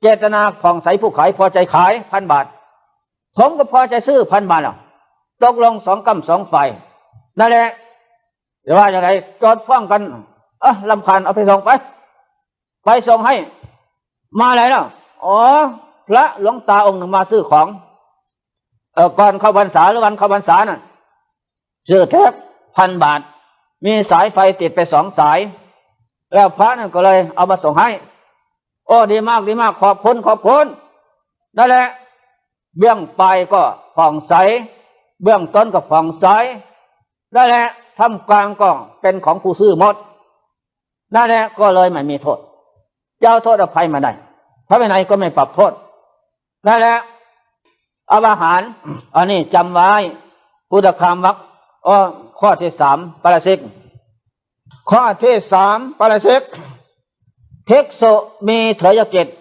เจตนาผ่องใสผู้ขายพอใจขายพันบาท ผมก็พอใจซื้อพันบาทอะตกลงสองกำสองฝ่ายนั่นแหละเดี๋ยวว่าอย่างไรจอดฟ้องกันเอะลำคาญเอาไปส่งไป ไปส่งให้ มาอะไรเนาะอ๋อพระหลวงตาองค์หนึ่งมาซื้อของ เออก่อนเข้าพรรษาหรือวันเข้าพรรษาน่ะซื้อเทปพันบาท มีสายไฟติดไปสองสาย แล้วพระนั่นก็เลยเอามาส่งให้ โอ้ดีมากดีมาก ขอบคุณขอบคุณนั่นแหละ เบื้องปลายก็ผ่องใส เบื้องต้นก็ผ่องใสนั่นแหละทำกลางก็เป็นของผู้ซื้อหมดนั่นแหละก็เลยไม่มีโทษ เจ้าโทษอภัยมาได้พระวินัยก็ไม่ปรับโทษนั่นแหละเอาอาหารอันนี้จำไว้พุทธคามวักอ้อข้อที่สามปราชิก ข้อที่สามปราชิก ภิกษุมีเถรยกิจ